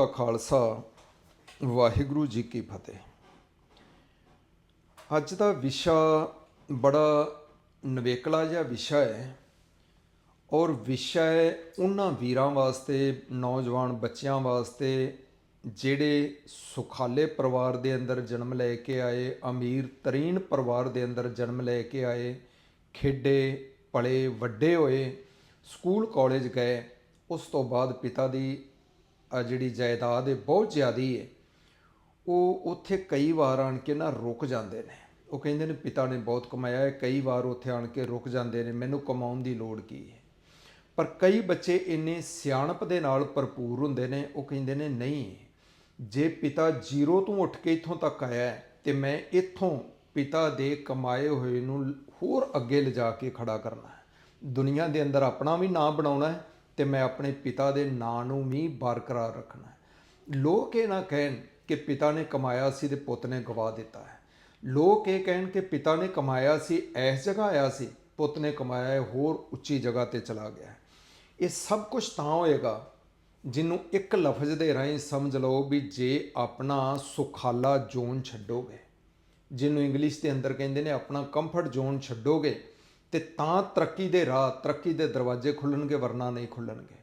ਦਾ ਖਾਲਸਾ, ਵਾਹਿਗੁਰੂ ਜੀ ਕੀ ਫਤਿਹ। ਅੱਜ ਦਾ ਵਿਸ਼ਾ ਬੜਾ ਨਵੇਕਲਾ ਜਿਹਾ ਵਿਸ਼ਾ ਹੈ ਔਰ ਵਿਸ਼ਾ ਹੈ ਉਹਨਾਂ ਵੀਰਾਂ ਵਾਸਤੇ, ਨੌਜਵਾਨ ਬੱਚਿਆਂ ਵਾਸਤੇ ਜਿਹੜੇ ਸੁਖਾਲੇ ਪਰਿਵਾਰ ਦੇ ਅੰਦਰ ਜਨਮ ਲੈ ਕੇ ਆਏ, ਅਮੀਰ ਤਰੀਨ ਪਰਿਵਾਰ ਦੇ ਅੰਦਰ ਜਨਮ ਲੈ ਕੇ ਆਏ, ਖੇਡੇ, ਪਲੇ ਵੱਡੇ ਹੋਏ, ਸਕੂਲ, ਕਾਲਜ ਗਏ, ਉਸ ਤੋਂ ਬਾਅਦ ਪਿਤਾ ਦੀ ਆ ਜਿਹੜੀ ਜਾਇਦਾਦ ਹੈ ਬਹੁਤ ਜ਼ਿਆਦੀ ਹੈ ਉਹ ਉੱਥੇ ਕਈ ਵਾਰ ਆਣ ਕੇ ਨਾ ਰੁਕ ਜਾਂਦੇ ਨੇ। ਉਹ ਕਹਿੰਦੇ ਨੇ ਪਿਤਾ ਨੇ ਬਹੁਤ ਕਮਾਇਆ ਹੈ ਕਈ ਵਾਰ ਉੱਥੇ ਆਣ ਕੇ ਰੁਕ ਜਾਂਦੇ ਨੇ ਮੈਨੂੰ ਕਮਾਉਣ ਦੀ ਲੋੜ ਕੀ ਹੈ ਪਰ ਕਈ ਬੱਚੇ ਇੰਨੇ ਸਿਆਣਪ ਦੇ ਨਾਲ ਭਰਪੂਰ ਹੁੰਦੇ ਨੇ ਉਹ ਕਹਿੰਦੇ ਨੇ ਨਹੀਂ ਜੇ ਪਿਤਾ ਜ਼ੀਰੋ ਤੋਂ ਉੱਠ ਕੇ ਇੱਥੋਂ ਤੱਕ ਆਇਆ ਹੈ, ਤੇ ਮੈਂ ਇੱਥੋਂ ਪਿਤਾ ਦੇ ਕਮਾਏ ਹੋਏ ਨੂੰ ਹੋਰ ਅੱਗੇ ਲਿਜਾ ਕੇ ਖੜਾ ਕਰਨਾ ਹੈ ਦੁਨੀਆ ਦੇ ਅੰਦਰ ਆਪਣਾ ਵੀ ਨਾਂ ਬਣਾਉਣਾ ਹੈ ਤੇ ਮੈਂ ਆਪਣੇ ਪਿਤਾ ਦੇ ਨਾਂ ਨੂੰ ਵੀ ਬਰਕਰਾਰ ਰੱਖਣਾ ਹੈ ਲੋਕ ਇਹ ਨਾ ਕਹਿਣ ਕਿ ਪਿਤਾ ਨੇ ਕਮਾਇਆ ਸੀ ਤੇ ਪੁੱਤ ਨੇ ਗਵਾ ਦਿੱਤਾ ਹੈ ਲੋਕ ਇਹ ਕਹਿਣ ਕਿ ਪਿਤਾ ਨੇ ਕਮਾਇਆ ਸੀ, ਇਸ ਜਗ੍ਹਾ ਆਇਆ ਸੀ, ਪੁੱਤ ਨੇ ਕਮਾਇਆ ਹੈ ਹੋਰ ਉੱਚੀ ਜਗ੍ਹਾ ਤੇ ਚਲਾ ਗਿਆ ਹੈ। ਇਹ ਸਭ ਕੁਝ ਤਾਂ ਹੋਏਗਾ ਜਿਹਨੂੰ ਇੱਕ ਲਫ਼ਜ਼ ਦੇ ਰਾਹੀਂ ਸਮਝ ਲਓ ਵੀ ਜੇ ਆਪਣਾ ਸੁਖਾਲਾ ਜ਼ੋਨ ਛੱਡੋਗੇ, ਜਿਹਨੂੰ ਇੰਗਲਿਸ਼ ਦੇ ਅੰਦਰ ਕਹਿੰਦੇ ਨੇ ਆਪਣਾ ਕੰਫਰਟ ਜ਼ੋਨ ਛੱਡੋਗੇ ਤੇ ਤਾਂ ਤਰੱਕੀ ਦੇ ਰਾਹ, ਤਰੱਕੀ ਦੇ ਦਰਵਾਜ਼ੇ ਖੁੱਲਣਗੇ, ਵਰਨਾ ਨਹੀਂ ਖੁੱਲਣਗੇ।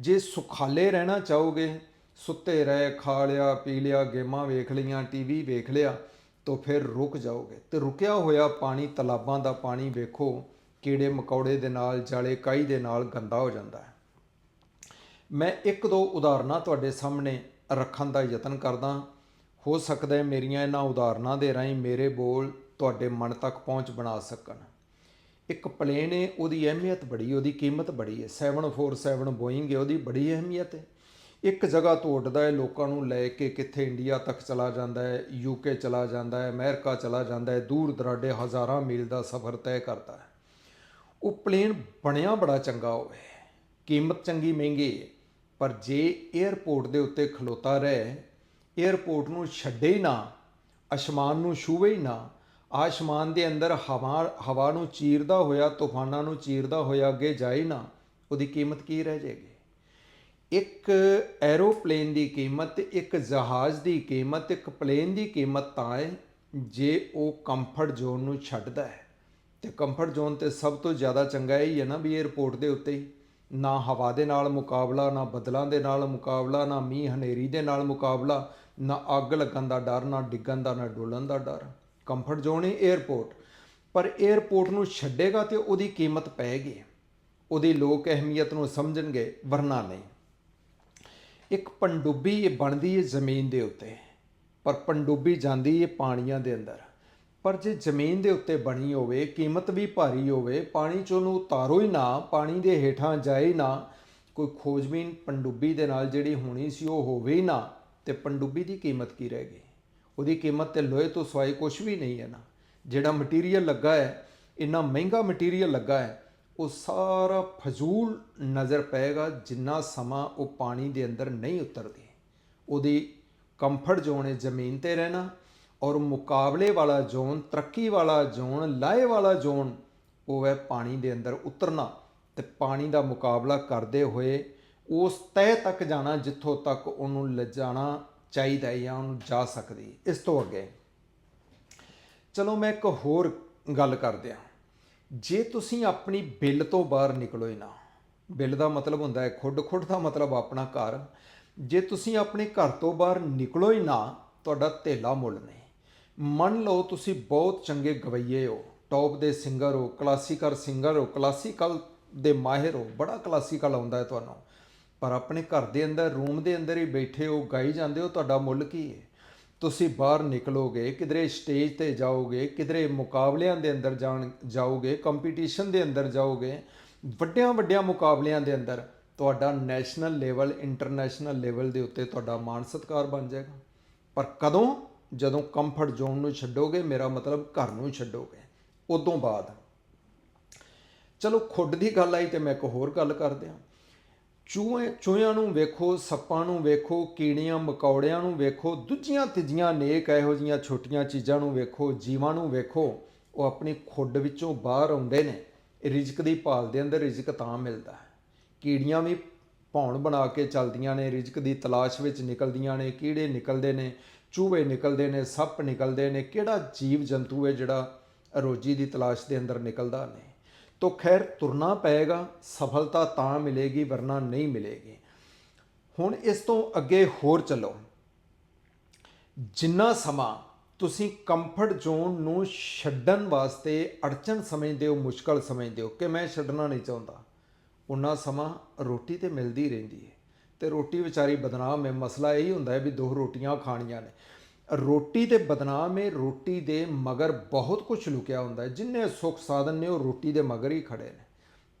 ਜੇ ਸੁਖਾਲੇ ਰਹਿਣਾ ਚਾਹੋਗੇ, ਸੁੱਤੇ ਰਹਿ, ਖਾ ਲਿਆ, ਪੀ ਲਿਆ, ਗੇਮਾਂ ਵੇਖ ਲਈਆਂ, ਟੀਵੀ ਵੇਖ ਲਿਆ, ਤਾਂ ਫਿਰ ਰੁਕ ਜਾਓਗੇ। ਤੇ ਰੁਕਿਆ ਹੋਇਆ ਪਾਣੀ, ਤਲਾਬਾਂ ਦਾ ਪਾਣੀ ਵੇਖੋ, ਕੀੜੇ ਮਕੌੜੇ ਦੇ ਨਾਲ, ਜਾਲੇ ਕਾਈ ਦੇ ਨਾਲ ਗੰਦਾ ਹੋ ਜਾਂਦਾ ਹੈ। ਮੈਂ ਇੱਕ ਦੋ ਉਦਾਹਰਨਾਂ ਤੁਹਾਡੇ ਸਾਹਮਣੇ ਰੱਖਣ ਦਾ ਯਤਨ ਕਰਦਾ ਹੋ। ਸਕਦਾ ਹੈ ਮੇਰੀਆਂ ਇਹਨਾਂ ਉਦਾਹਰਨਾਂ ਦੇ ਰਾਹੀਂ ਮੇਰੇ ਬੋਲ ਤੁਹਾਡੇ ਮਨ ਤੱਕ ਪਹੁੰਚ ਬਣਾ ਸਕਣ। ਇੱਕ ਪਲੇਨ ਹੈ, ਉਹਦੀ ਅਹਿਮੀਅਤ ਬੜੀ, ਉਹਦੀ ਕੀਮਤ ਬੜੀ ਹੈ। 747 ਬੋਇੰਗ ਹੈ, ਉਹਦੀ ਬੜੀ ਅਹਿਮੀਅਤ ਹੈ। ਇੱਕ ਜਗ੍ਹਾ ਤੋਂ ਉੱਡਦਾ ਹੈ, ਲੋਕਾਂ ਨੂੰ ਲੈ ਕੇ ਕਿੱਥੇ ਇੰਡੀਆ ਤੱਕ ਚਲਾ ਜਾਂਦਾ ਹੈ ਯੂਕੇ ਚਲਾ ਜਾਂਦਾ ਹੈ, ਅਮਰੀਕਾ ਚਲਾ ਜਾਂਦਾ ਹੈ, ਦੂਰ ਦਰਾਡੇ ਹਜ਼ਾਰਾਂ ਮੀਲ ਦਾ ਸਫ਼ਰ ਤੈਅ ਕਰਦਾ ਹੈ। ਉਹ ਪਲੇਨ ਬਣਿਆ ਬੜਾ ਚੰਗਾ ਹੋਵੇ ਕੀਮਤ ਚੰਗੀ, ਮਹਿੰਗੀ ਹੈ। ਪਰ ਜੇ 에ਅਰਪੋਰਟ ਦੇ ਉੱਤੇ ਖਲੋਤਾ ਰਹੇ 에ਅਰਪੋਰਟ ਨੂੰ ਛੱਡੇ ਹੀ ਨਾ, ਅਸਮਾਨ ਨੂੰ ਛੂਵੇ ਹੀ ਨਾ ਆਸਮਾਨ ਦੇ ਅੰਦਰ ਹਵਾ ਹਵਾ ਨੂੰ ਚੀਰਦਾ ਹੋਇਆ, ਤੂਫਾਨਾਂ ਨੂੰ ਚੀਰਦਾ ਹੋਇਆ ਅੱਗੇ ਜਾਏ ਨਾ, ਉਹਦੀ ਕੀਮਤ ਕੀ ਰਹਿ ਜਾਏਗੀ? ਇੱਕ ਐਰੋਪਲੇਨ ਦੀ ਕੀਮਤ ਤੇ ਇੱਕ ਜਹਾਜ਼ ਦੀ ਕੀਮਤ, ਇੱਕ ਪਲੇਨ ਦੀ ਕੀਮਤ ਤਾਂ ਹੈ, ਜੇ ਉਹ ਕੰਫਰਟ ਜ਼ੋਨ ਨੂੰ ਛੱਡਦਾ ਹੈ। ਤੇ ਕੰਫਰਟ ਜ਼ੋਨ ਤੇ ਸਭ ਤੋਂ ਜ਼ਿਆਦਾ ਚੰਗਾ ਇਹ ਹੀ ਹੈ ਨਾ ਵੀ 에ਅਰਪੋਰਟ ਦੇ ਉੱਤੇ ਹੀ, ਨਾ ਹਵਾ ਦੇ ਨਾਲ ਮੁਕਾਬਲਾ, ਨਾ ਬਦਲਾਂ ਦੇ ਨਾਲ ਮੁਕਾਬਲਾ, ਨਾ ਮੀਂਹ ਹਨੇਰੀ ਦੇ ਨਾਲ ਮੁਕਾਬਲਾ, ਨਾ ਅੱਗ ਲੱਗਣ ਦਾ ਡਰ, ਨਾ ਡਿੱਗਣ ਦਾ, ਨਾ ਡੋਲਣ ਦਾ ਡਰ। ਕੰਫਰਟ ਜ਼ੋਨ ਹੀ 에ਅਰਪੋਰਟ ਪਰ 에ਅਰਪੋਰਟ ਨੂੰ ਛੱਡੇਗਾ ਤੇ ਉਹਦੀ ਕੀਮਤ ਪੈਗੀ ਉਹਦੀ ਲੋਕ ਅਹਿਮੀਅਤ ਨੂੰ ਸਮਝਣਗੇ, ਵਰਨਾ ਨਹੀਂ। ਇੱਕ ਪੰਡੁੱਬੀ ਇਹ ਬਣਦੀ ਹੈ ਜ਼ਮੀਨ ਦੇ ਉੱਤੇ। ਪਰ ਪੰਡੁੱਬੀ ਜਾਂਦੀ ਹੈ ਪਾਣੀਆਂ ਦੇ ਅੰਦਰ। ਪਰ ਜੇ ਜ਼ਮੀਨ ਦੇ ਉੱਤੇ ਬਣੀ ਹੋਵੇ, ਕੀਮਤ ਵੀ ਭਾਰੀ ਹੋਵੇ, ਪਾਣੀ 'ਚ ਉਹਨੂੰ ਉਤਾਰੋ ਹੀ ਨਾ, ਪਾਣੀ ਦੇ ਹੇਠਾਂ ਜਾਏ ਨਾ, ਕੋਈ ਖੋਜਬੀਨ ਪੰਡੁੱਬੀ ਦੇ ਨਾਲ ਜਿਹੜੀ ਹੋਣੀ ਸੀ ਉਹ ਹੋਵੇ ਹੀ ਨਾ, ਤੇ ਪੰਡੁੱਬੀ ਦੀ ਕੀਮਤ ਕੀ ਰਹਿ ਗਈ? ਉਹਦੀ ਕੀਮਤ ਤੇ ਲੋਹੇ ਤੋਂ ਸਵਾਈ ਕੁਝ ਵੀ ਨਹੀਂ ਹੈ ਨਾ। ਜਿਹੜਾ ਮਟੀਰੀਅਲ ਲੱਗਾ ਹੈ, ਇੰਨਾ ਮਹਿੰਗਾ ਮਟੀਰੀਅਲ ਲੱਗਾ ਹੈ, ਉਹ ਸਾਰਾ ਫਜ਼ੂਲ ਨਜ਼ਰ ਪਏਗਾ ਜਿੰਨਾ ਸਮਾਂ ਉਹ ਪਾਣੀ ਦੇ ਅੰਦਰ ਨਹੀਂ ਉਤਰਦੀ। ਉਹਦੀ ਕੰਫਰਟ ਜ਼ੋਨ ਹੈ ਜ਼ਮੀਨ ਤੇ ਰਹਿਣਾ ਔਰ ਮੁਕਾਬਲੇ ਵਾਲਾ ਜ਼ੋਨ ਤਰੱਕੀ ਵਾਲਾ ਜ਼ੋਨ ਲਾਹੇ ਵਾਲਾ ਜ਼ੋਨ ਉਹ ਹੈ ਪਾਣੀ ਦੇ ਅੰਦਰ ਉਤਰਨਾ। ਤੇ ਪਾਣੀ ਦਾ ਮੁਕਾਬਲਾ ਕਰਦੇ ਹੋਏ ਉਸ ਤਹਿ ਤੱਕ ਜਾਣਾ ਜਿੱਥੋਂ ਤੱਕ ਉਹਨੂੰ ਲਿਜਾਣਾ ਚਾਹੀਦਾ ਜਾਂ ਉਹਨੂੰ ਜਾ ਸਕਦੀ ਇਸ ਤੋਂ ਅੱਗੇ, ਚਲੋ ਮੈਂ ਇੱਕ ਹੋਰ ਗੱਲ ਕਰਦੇ ਹਾਂ। ਜੇ ਤੁਸੀਂ ਆਪਣੀ ਬਿੱਲ ਤੋਂ ਬਾਹਰ ਨਿਕਲੋ ਹੀ ਨਾ, ਬਿੱਲ ਦਾ ਮਤਲਬ ਹੁੰਦਾ ਹੈ ਖੁੱਡ ਖੁੱਡ ਦਾ ਮਤਲਬ ਆਪਣਾ ਘਰ। ਜੇ ਤੁਸੀਂ ਆਪਣੇ ਘਰ ਤੋਂ ਬਾਹਰ ਨਿਕਲੋ ਹੀ ਨਾ, ਤੁਹਾਡਾ ਧੇਲਾ ਮੁੱਲ ਨਹੀਂ। ਮੰਨ ਲਓ ਤੁਸੀਂ ਬਹੁਤ ਚੰਗੇ ਗਵਈਏ ਹੋ ਟੌਪ ਦੇ ਸਿੰਗਰ ਹੋ ਕਲਾਸੀਕਲ ਸਿੰਗਰ ਹੋ ਕਲਾਸੀਕਲ ਦੇ ਮਾਹਿਰ ਹੋ, ਬੜਾ ਕਲਾਸੀਕਲ ਆਉਂਦਾ ਹੈ ਤੁਹਾਨੂੰ। ਪਰ ਆਪਣੇ ਘਰ ਦੇ ਅੰਦਰ, ਰੂਮ ਦੇ ਅੰਦਰ ਹੀ ਬੈਠੇ ਹੋ, ਗਾਈ ਜਾਂਦੇ ਹੋ, ਤੁਹਾਡਾ ਮੁੱਲ ਕੀ ਹੈ ਤੁਸੀਂ ਬਾਹਰ ਨਿਕਲੋਗੇ, ਕਿਧਰੇ ਸਟੇਜ ਤੇ ਜਾਓਗੇ, ਕਿਧਰੇ ਮੁਕਾਬਲਿਆਂ ਦੇ ਅੰਦਰ ਜਾਣ, ਜਾਓਗੇ, ਕੰਪੀਟੀਸ਼ਨ ਦੇ ਅੰਦਰ ਜਾਓਗੇ, ਵੱਡਿਆਂ ਵੱਡਿਆਂ ਮੁਕਾਬਲਿਆਂ ਦੇ ਅੰਦਰ, ਤੁਹਾਡਾ ਨੈਸ਼ਨਲ ਲੈਵਲ, ਇੰਟਰਨੈਸ਼ਨਲ ਲੈਵਲ ਦੇ ਉੱਤੇ ਤੁਹਾਡਾ ਮਾਣ ਸਤਿਕਾਰ ਬਣ ਜਾਏਗਾ। ਪਰ ਕਦੋਂ? ਜਦੋਂ ਕੰਫਰਟ ਜ਼ੋਨ ਨੂੰ ਛੱਡੋਗੇ, ਮੇਰਾ ਮਤਲਬ ਘਰ ਨੂੰ ਛੱਡੋਗੇ, ਉਦੋਂ ਬਾਅਦ। ਚਲੋ, ਖੁੱਡ ਦੀ ਗੱਲ ਆਈ ਤੇ ਮੈਂ ਇੱਕ ਹੋਰ ਗੱਲ ਕਰਦੇ ਹਾਂ ਚੂਹੇ ਚੂਹਿਆਂ ਨੂੰ ਵੇਖੋ, ਸੱਪਾਂ ਨੂੰ ਵੇਖੋ, ਕੀੜੀਆਂ, ਮਕੌੜਿਆਂ ਨੂੰ ਵੇਖੋ, ਦੂਜੀਆਂ ਤੀਜੀਆਂ ਨੇਕ ਇਹੋ ਜੀਆਂ ਛੋਟੀਆਂ ਚੀਜ਼ਾਂ ਨੂੰ ਵੇਖੋ, ਜੀਵਾਂ ਨੂੰ ਵੇਖੋ, ਉਹ ਆਪਣੀ ਖੁੱਡ ਵਿੱਚੋਂ ਬਾਹਰ ਆਉਂਦੇ ਨੇ। ਰਿਜ਼ਕ ਦੀ ਭਾਲ ਦੇ ਅੰਦਰ ਰਿਜ਼ਕ ਤਾਂ ਮਿਲਦਾ ਹੈ। ਕੀੜੀਆਂ ਵੀ ਭੌਣ ਬਣਾ ਕੇ ਚੱਲਦੀਆਂ ਨੇ, ਰਿਜ਼ਕ ਦੀ ਤਲਾਸ਼ ਵਿੱਚ ਨਿਕਲਦੀਆਂ ਨੇ, ਕੀੜੇ ਨਿਕਲਦੇ ਨੇ, ਚੂਹੇ ਨਿਕਲਦੇ ਨੇ, ਸੱਪ ਨਿਕਲਦੇ ਨੇ, ਕਿਹੜਾ ਜੀਵ ਜੰਤੂ ਹੈ ਜਿਹੜਾ ਰੋਜੀ ਦੀ ਤਲਾਸ਼ ਦੇ ਅੰਦਰ ਨਿਕਲਦਾ ਨਹੀਂ ਤੋ ਖੈਰ ਤੁਰਨਾ ਪਏਗਾ, ਸਫਲਤਾ ਤਾਂ ਮਿਲੇਗੀ, ਵਰਨਾ ਨਹੀਂ ਮਿਲੇਗੀ। ਹੁਣ ਇਸ ਤੋਂ ਅੱਗੇ ਹੋਰ ਚੱਲੋ। ਜਿੰਨਾ ਸਮਾਂ ਤੁਸੀਂ ਕੰਫਰਟ ਜ਼ੋਨ ਨੂੰ ਛੱਡਣ ਵਾਸਤੇ ਅੜਚਨ ਸਮਝਦੇ ਹੋ, ਮੁਸ਼ਕਲ ਸਮਝਦੇ ਹੋ, ਕਿ ਮੈਂ ਛੱਡਣਾ ਨਹੀਂ ਚਾਹੁੰਦਾ ਉਨਾ ਸਮਾਂ ਰੋਟੀ ਤੇ ਮਿਲਦੀ ਰਹਿੰਦੀ ਹੈ। ਤੇ ਰੋਟੀ ਵਿਚਾਰੀ ਬਦਨਾਮ ਹੈ, ਮਸਲਾ ਇਹੀ ਹੁੰਦਾ ਹੈ ਵੀ ਦੋ ਰੋਟੀਆਂ ਖਾਣੀਆਂ ਨੇ। ਰੋਟੀ ਤੇ ਬਦਨਾਮ ਹੈ ਰੋਟੀ ਦੇ ਮਗਰ ਬਹੁਤ ਕੁਝ ਲੁਕਿਆ ਹੁੰਦਾ ਹੈ। ਜਿੰਨੇ ਸੁੱਖ ਸਾਧਨ ਨੇ, ਉਹ ਰੋਟੀ ਦੇ ਮਗਰ ਹੀ ਖੜੇ ਨੇ।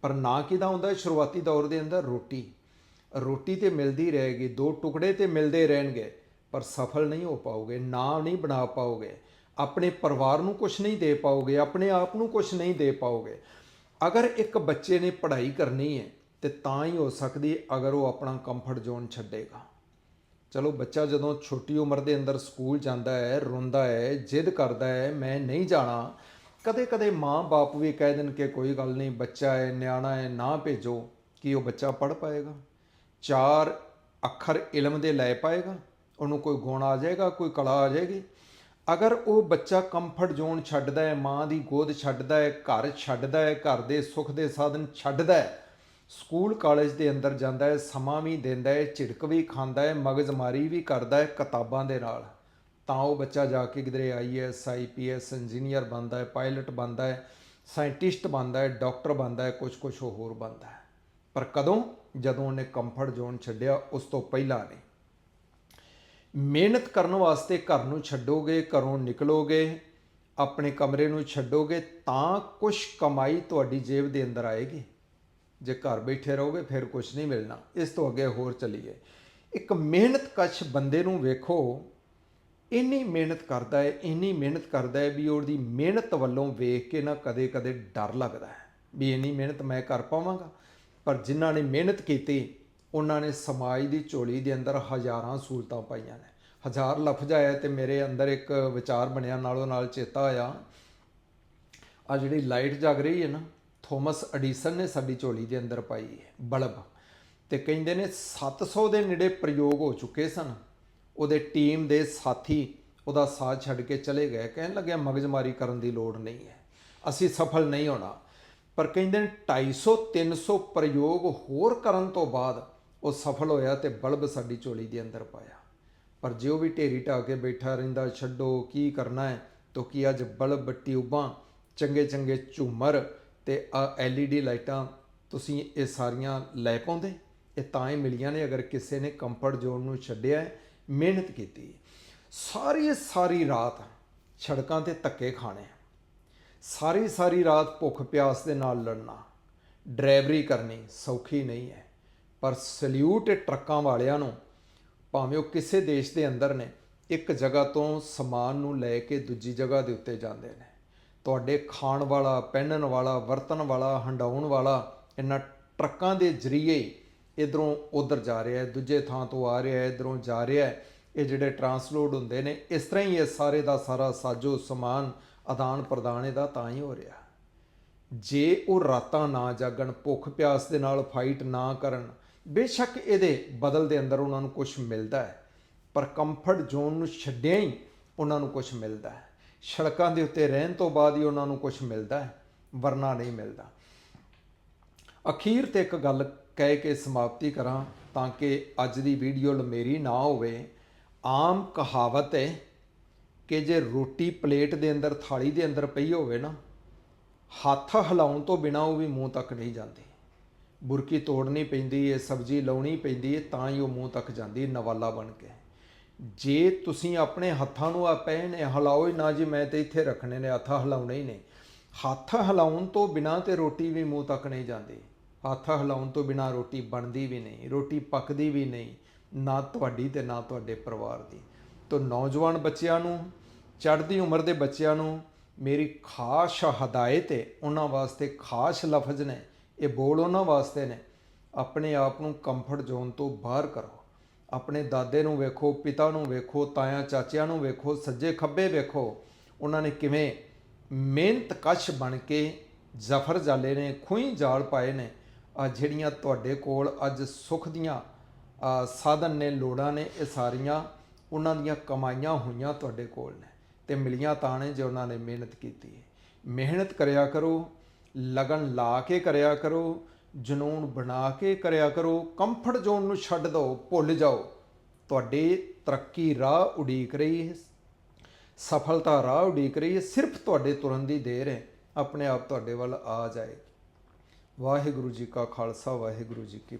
ਪਰ ਨਾ ਕਿਦਾ ਹੁੰਦਾ ਸ਼ੁਰੂਆਤੀ ਦੌਰ ਦੇ ਅੰਦਰ ਰੋਟੀ ਰੋਟੀ ਤੇ ਮਿਲਦੀ ਰਹੇਗੀ, ਦੋ ਟੁਕੜੇ ਤੇ ਮਿਲਦੇ ਰਹਿਣਗੇ, ਪਰ ਸਫਲ ਨਹੀਂ ਹੋ ਪਾਓਗੇ, ਨਾ ਨਹੀਂ ਬਣਾ ਪਾਓਗੇ। ਆਪਣੇ ਪਰਿਵਾਰ ਨੂੰ ਕੁਝ ਨਹੀਂ ਦੇ ਪਾਓਗੇ, ਆਪਣੇ ਆਪ ਨੂੰ ਕੁਝ ਨਹੀਂ ਦੇ ਪਾਓਗੇ। ਅਗਰ ਇੱਕ ਬੱਚੇ ਨੇ ਪੜ੍ਹਾਈ ਕਰਨੀ ਹੈ, ਤੇ ਤਾਂ ਹੀ ਹੋ ਸਕਦੀ ਅਗਰ ਉਹ ਆਪਣਾ ਕੰਫਰਟ ਜ਼ੋਨ ਛੱਡੇਗਾ। ਚਲੋ ਬੱਚਾ ਜਦੋਂ ਛੋਟੀ ਉਮਰ ਦੇ ਅੰਦਰ ਸਕੂਲ ਜਾਂਦਾ ਹੈ, ਰੋਂਦਾ ਹੈ, ਜਿੱਦ ਕਰਦਾ ਹੈ, ਮੈਂ ਨਹੀਂ ਜਾਣਾ, ਕਦੇ-ਕਦੇ ਮਾਂ-ਬਾਪ ਵੀ ਕਹਿ ਦੇਣ ਕਿ ਕੋਈ ਗੱਲ ਨਹੀਂ, ਬੱਚਾ ਹੈ, ਨਿਆਣਾ ਹੈ, ਨਾ ਭੇਜੋ, ਕਿ ਉਹ ਬੱਚਾ ਪੜ ਪਾਏਗਾ? ਚਾਰ ਅੱਖਰ ਇਲਮ ਦੇ ਲੈ ਪਾਏਗਾ? ਉਹਨੂੰ ਕੋਈ ਗੁਣ ਆ ਜਾਏਗਾ, ਕੋਈ ਕਲਾ ਆ ਜਾਏਗੀ? ਅਗਰ ਉਹ ਬੱਚਾ ਕੰਫਰਟ ਜ਼ੋਨ ਛੱਡਦਾ ਹੈ, ਮਾਂ ਦੀ ਗੋਦ ਛੱਡਦਾ ਹੈ, ਘਰ ਛੱਡਦਾ ਹੈ, ਘਰ ਦੇ ਸੁੱਖ ਦੇ ਸਾਧਨ ਛੱਡਦਾ ਹੈ ਸਕੂਲ ਕਾਲਜ ਦੇ ਅੰਦਰ ਜਾਂਦਾ ਹੈ, ਸਮਾਂ ਵੀ ਦਿੰਦਾ ਹੈ, ਝਿੜਕ ਵੀ ਖਾਂਦਾ ਹੈ, ਮਗਜ਼ਮਾਰੀ ਵੀ ਕਰਦਾ ਹੈ ਕਿਤਾਬਾਂ ਦੇ ਨਾਲ। ਤਾਂ ਉਹ ਬੱਚਾ ਜਾ ਕੇ ਕਿਧਰੇ ਆਈਐਸ ਆਈਪੀਐਸ ਇੰਜੀਨੀਅਰ ਬਣਦਾ ਹੈ, ਪਾਇਲਟ ਬਣਦਾ ਹੈ, ਸਾਇੰਟਿਸਟ ਬਣਦਾ ਹੈ, ਡਾਕਟਰ ਬਣਦਾ ਹੈ ਕੁਝ ਕੁਝ ਹੋਰ ਬਣਦਾ ਹੈ। ਪਰ ਕਦੋਂ? ਜਦੋਂ ਉਹਨੇ ਕੰਫਰਟ ਜ਼ੋਨ ਛੱਡਿਆ, ਉਸ ਤੋਂ ਪਹਿਲਾਂ ਨਹੀਂ। ਮਿਹਨਤ ਕਰਨ ਵਾਸਤੇ ਘਰ ਨੂੰ ਛੱਡੋਗੇ, ਘਰੋਂ ਨਿਕਲੋਗੇ, ਆਪਣੇ ਕਮਰੇ ਨੂੰ ਛੱਡੋਗੇ, ਤਾਂ ਕੁਝ ਕਮਾਈ ਤੁਹਾਡੀ ਜੇਬ ਦੇ ਅੰਦਰ ਆਏਗੀ। ਜੇ ਘਰ ਬੈਠੇ ਰਹੋਗੇ, ਫਿਰ ਕੁਝ ਨਹੀਂ ਮਿਲਣਾ। ਇਸ ਤੋਂ ਅੱਗੇ ਹੋਰ ਚੱਲੀਏ। ਇੱਕ ਮਿਹਨਤ ਕਸ਼ ਬੰਦੇ ਨੂੰ ਵੇਖੋ, ਇੰਨੀ ਮਿਹਨਤ ਕਰਦਾ ਹੈ, ਇੰਨੀ ਮਿਹਨਤ ਕਰਦਾ ਹੈ ਵੀ ਉਹਦੀ ਮਿਹਨਤ ਵੱਲੋਂ ਵੇਖ ਕੇ ਨਾ ਕਦੇ-ਕਦੇ ਡਰ ਲੱਗਦਾ ਹੈ। ਵੀ ਇੰਨੀ ਮਿਹਨਤ ਮੈਂ ਕਰ ਪਾਵਾਂਗਾ। ਪਰ ਜਿਨ੍ਹਾਂ ਨੇ ਮਿਹਨਤ ਕੀਤੀ, ਉਹਨਾਂ ਨੇ ਸਮਾਜ ਦੀ ਝੋਲੀ ਦੇ ਅੰਦਰ ਹਜ਼ਾਰਾਂ ਸਹੂਲਤਾਂ ਪਾਈਆਂ ਨੇ। ਹਜ਼ਾਰ ਲਫ਼ਜ਼ ਆਇਆ ਤੇ ਮੇਰੇ ਅੰਦਰ ਇੱਕ ਵਿਚਾਰ ਬਣਿਆ ਨਾਲੋਂ ਨਾਲ ਚੇਤਾ ਆਇਆ। ਆ ਜਿਹੜੀ ਲਾਈਟ ਜਗ ਰਹੀ ਹੈ ਨਾ ਥੋਮਸ ਐਡੀਸਨ ਨੇ ਸਾਡੀ ਝੋਲੀ ਦੇ ਅੰਦਰ ਪਾਈ ਹੈ, ਬਲਬ। ਤੇ ਕਹਿੰਦੇ ਨੇ 700 ਦੇ ਨੇੜੇ ਪ੍ਰਯੋਗ ਹੋ ਚੁੱਕੇ ਸਨ। ਉਹਦੇ ਟੀਮ ਦੇ ਸਾਥੀ ਉਹਦਾ ਸਾਥ ਛੱਡ ਕੇ ਚਲੇ ਗਏ। ਕਹਿਣ ਲੱਗਿਆ, ਮਗਜਮਾਰੀ ਕਰਨ ਦੀ ਲੋੜ ਨਹੀਂ ਹੈ। ਅਸੀਂ ਸਫਲ ਨਹੀਂ ਹੋਣਾ। ਪਰ ਕਹਿੰਦੇ ਨੇ 250 300 ਪ੍ਰਯੋਗ ਹੋਰ ਕਰਨ ਤੋਂ ਬਾਅਦ ਉਹ ਸਫਲ ਹੋਇਆ ਤੇ ਬਲਬ ਸਾਡੀ ਝੋਲੀ ਦੇ ਅੰਦਰ ਪਾਇਆ। ਪਰ ਜੇ ਉਹ ਵੀ ਢੇਰੀ ਢਾ ਕੇ ਬੈਠਾ ਰਹਿੰਦਾ, ਛੱਡੋ, ਕੀ ਕਰਨਾ ਹੈ? ਤੋ ਕੀ ਅੱਜ ਬਲਬ, ਟਿਊਬਾਂ ਚੰਗੇ ਚੰਗੇ ਝੂਮਰ ਤੇ ਆ ਐਲਈਡੀ ਲਾਈਟਾਂ ਤੁਸੀਂ ਇਹ ਸਾਰੀਆਂ ਲੈ ਪਾਉਂਦੇ, ਇਹ ਤਾਂ ਹੀ ਮਿਲੀਆਂ ਨੇ ਅਗਰ ਕਿਸੇ ਨੇ ਕੰਫਰਟ ਜ਼ੋਨ ਨੂੰ ਛੱਡਿਆ ਮਿਹਨਤ ਕੀਤੀ ਸਾਰੀ ਸਾਰੀ ਰਾਤ ਸੜਕਾਂ ਤੇ ਧੱਕੇ ਖਾਣੇ ਸਾਰੀ ਸਾਰੀ ਰਾਤ ਭੁੱਖ ਪਿਆਸ ਦੇ ਨਾਲ ਲੜਨਾ, ਡਰਾਈਵਰੀ ਕਰਨੀ ਸੌਖੀ ਨਹੀਂ ਹੈ। ਪਰ ਸਲੂਟ ਟਰੱਕਾਂ ਵਾਲਿਆਂ ਨੂੰ, ਭਾਵੇਂ ਉਹ ਕਿਸੇ ਦੇਸ਼ ਦੇ ਅੰਦਰ ਨੇ, ਇੱਕ ਜਗ੍ਹਾ ਤੋਂ ਸਮਾਨ ਨੂੰ ਲੈ ਕੇ ਦੂਜੀ ਜਗ੍ਹਾ ਦੇ ਉੱਤੇ ਜਾਂਦੇ ਨੇ। ਤੁਹਾਡੇ ਖਾਣ ਵਾਲਾ, ਪਹਿਨਣ ਵਾਲਾ, ਵਰਤਣ ਵਾਲਾ, ਹੰਡਾਉਣ ਵਾਲਾ, ਇਹਨਾਂ ਟਰੱਕਾਂ ਦੇ ਜ਼ਰੀਏ ਇਧਰੋਂ ਉਧਰ ਜਾ ਰਿਹਾ ਹੈ, ਦੂਜੇ ਥਾਂ ਤੋਂ ਆ ਰਿਹਾ ਹੈ, ਇਧਰੋਂ ਜਾ ਰਿਹਾ ਹੈ। ਇਹ ਜਿਹੜੇ ਟਰਾਂਸਲੋਡ ਹੁੰਦੇ ਨੇ, ਇਸ ਤਰ੍ਹਾਂ ਹੀ ਇਹ ਸਾਰੇ ਦਾ ਸਾਰਾ ਸਾਜੋ ਸਮਾਨ ਆਦਾਨ ਪ੍ਰਦਾਨ ਇਹਦਾ ਤਾਂ ਹੀ ਹੋ ਰਿਹਾ। ਜੇ ਉਹ ਰਾਤਾਂ ਨਾ ਜਾਗਣ, ਭੁੱਖ ਪਿਆਸ ਦੇ ਨਾਲ ਫਾਈਟ ਨਾ ਕਰਨ, ਬੇਸ਼ੱਕ ਇਹਦੇ ਬਦਲ ਦੇ ਅੰਦਰ ਉਹਨਾਂ ਨੂੰ ਕੁਝ ਮਿਲਦਾ ਹੈ, ਪਰ ਕੰਫਰਟ ਜ਼ੋਨ ਨੂੰ ਛੱਡਿਆ ਹੀ ਉਹਨਾਂ ਨੂੰ ਕੁਝ ਮਿਲਦਾ ਹੈ। ਸੜਕਾਂ ਦੇ ਉੱਤੇ ਰਹਿਣ ਤੋਂ ਬਾਅਦ ਹੀ ਉਹਨਾਂ ਨੂੰ ਕੁਝ ਮਿਲਦਾ ਹੈ, ਵਰਨਾ ਨਹੀਂ ਮਿਲਦਾ। ਅਖੀਰ ਤੇ ਇੱਕ ਗੱਲ ਕਹਿ ਕੇ ਸਮਾਪਤੀ ਕਰਾਂ ਤਾਂ ਕਿ ਅੱਜ ਦੀ ਵੀਡੀਓ ਲੰਮੇਰੀ ਨਾ ਹੋਵੇ। ਆਮ ਕਹਾਵਤ ਹੈ ਕਿ ਜੇ ਰੋਟੀ ਪਲੇਟ ਦੇ ਅੰਦਰ, ਥਾਲੀ ਦੇ ਅੰਦਰ ਪਈ ਹੋਵੇ ਨਾ, ਹੱਥ ਹਿਲਾਉਣ ਤੋਂ ਬਿਨਾ ਉਹ ਵੀ ਮੂੰਹ ਤੱਕ ਨਹੀਂ ਜਾਂਦੀ। ਬੁਰਕੀ ਤੋੜਨੀ ਪੈਂਦੀ ਹੈ ਸਬਜ਼ੀ ਲਾਉਣੀ ਪੈਂਦੀ ਹੈ ਤਾਂ ਹੀ ਉਹ ਮੂੰਹ ਤੱਕ ਜਾਂਦੀ ਨਵਾਲਾ ਬਣ ਕੇ। ਜੇ ਤੁਸੀਂ ਆਪਣੇ ਹੱਥਾਂ ਨੂੰ ਆ ਪਏ ਨੇ ਹਿਲਾਓ ਹੀ ਨਾ ਜੀ, ਮੈਂ ਤੇ ਇੱਥੇ ਰੱਖਣੇ ਨੇ, ਹੱਥ ਹਿਲਾਉਣੇ ਹੀ ਨੇ। ਹੱਥ ਹਿਲਾਉਣ ਤੋਂ ਬਿਨਾ ਤੇ ਰੋਟੀ ਵੀ ਮੂੰਹ ਤੱਕ ਨਹੀਂ ਜਾਂਦੀ। ਹੱਥ ਹਿਲਾਉਣ ਤੋਂ ਬਿਨਾ ਰੋਟੀ ਬਣਦੀ ਵੀ ਨਹੀਂ, ਰੋਟੀ ਪੱਕਦੀ ਵੀ ਨਹੀਂ, ਨਾ ਤੁਹਾਡੀ ਤੇ ਨਾ ਤੁਹਾਡੇ ਪਰਿਵਾਰ ਦੀ। ਤੋਂ ਨੌਜਵਾਨ ਬੱਚਿਆਂ ਨੂੰ, ਚੜ੍ਹਦੀ ਉਮਰ ਦੇ ਬੱਚਿਆਂ ਨੂੰ ਮੇਰੀ ਖਾਸ ਹਦਾਇਤ ਹੈ, ਉਹਨਾਂ ਵਾਸਤੇ ਖਾਸ ਲਫ਼ਜ਼ ਨੇ, ਇਹ ਬੋਲ ਉਹਨਾਂ ਵਾਸਤੇ ਨੇ, ਆਪਣੇ ਆਪ ਨੂੰ ਕੰਫਰਟ ਜ਼ੋਨ ਤੋਂ ਬਾਹਰ ਕਰੋ। ਆਪਣੇ ਦਾਦੇ ਨੂੰ ਵੇਖੋ, ਪਿਤਾ ਨੂੰ ਵੇਖੋ, ਤਾਇਆ, ਚਾਚਿਆਂ ਨੂੰ ਵੇਖੋ, ਸੱਜੇ ਖੱਬੇ ਵੇਖੋ, ਉਹਨਾਂ ਨੇ ਕਿਵੇਂ ਮਿਹਨਤ ਕਸ਼ ਬਣ ਕੇ ਜ਼ਫਰ ਜਾਲੇ ਨੇ, ਖੂਹੀ ਜਾਲ ਪਾਏ ਨੇ। ਆ ਜਿਹੜੀਆਂ ਤੁਹਾਡੇ ਕੋਲ ਅੱਜ ਸੁੱਖ ਦੀਆਂ ਸਾਧਨ ਨੇ, ਲੋੜਾਂ ਨੇ, ਇਹ ਸਾਰੀਆਂ ਉਹਨਾਂ ਦੀਆਂ ਕਮਾਈਆਂ ਹੋਈਆਂ ਤੁਹਾਡੇ ਕੋਲ ਨੇ ਤੇ ਮਿਲੀਆਂ ਤਾਂ ਨੇ ਜੇ ਉਹਨਾਂ ਨੇ ਮਿਹਨਤ ਕੀਤੀ ਹੈ। ਮਿਹਨਤ ਕਰਿਆ ਕਰੋ, ਲਗਨ ਲਾ ਕੇ ਕਰਿਆ ਕਰੋ ਜਨੂਨ ਬਣਾ ਕੇ ਕਰਿਆ ਕਰੋ ਕੰਫਰਟ ਜ਼ੋਨ ਨੂੰ ਛੱਡ ਦਿਓ ਭੁੱਲ ਜਾਓ। ਤੁਹਾਡੀ ਤਰੱਕੀ ਰਾਹ ਉਡੀਕ ਰਹੀ ਹੈ। ਸਫਲਤਾ ਰਾਹ ਉਡੀਕ ਰਹੀ ਹੈ। ਸਿਰਫ ਤੁਹਾਡੇ ਤੁਰਨ ਦੀ ਦੇਰ ਹੈ। ਆਪਣੇ ਆਪ ਤੁਹਾਡੇ ਵੱਲ ਆ ਜਾਏਗੀ। ਵਾਹਿਗੁਰੂ ਜੀ ਕਾ ਖਾਲਸਾ, ਵਾਹਿਗੁਰੂ ਜੀ ਕੀ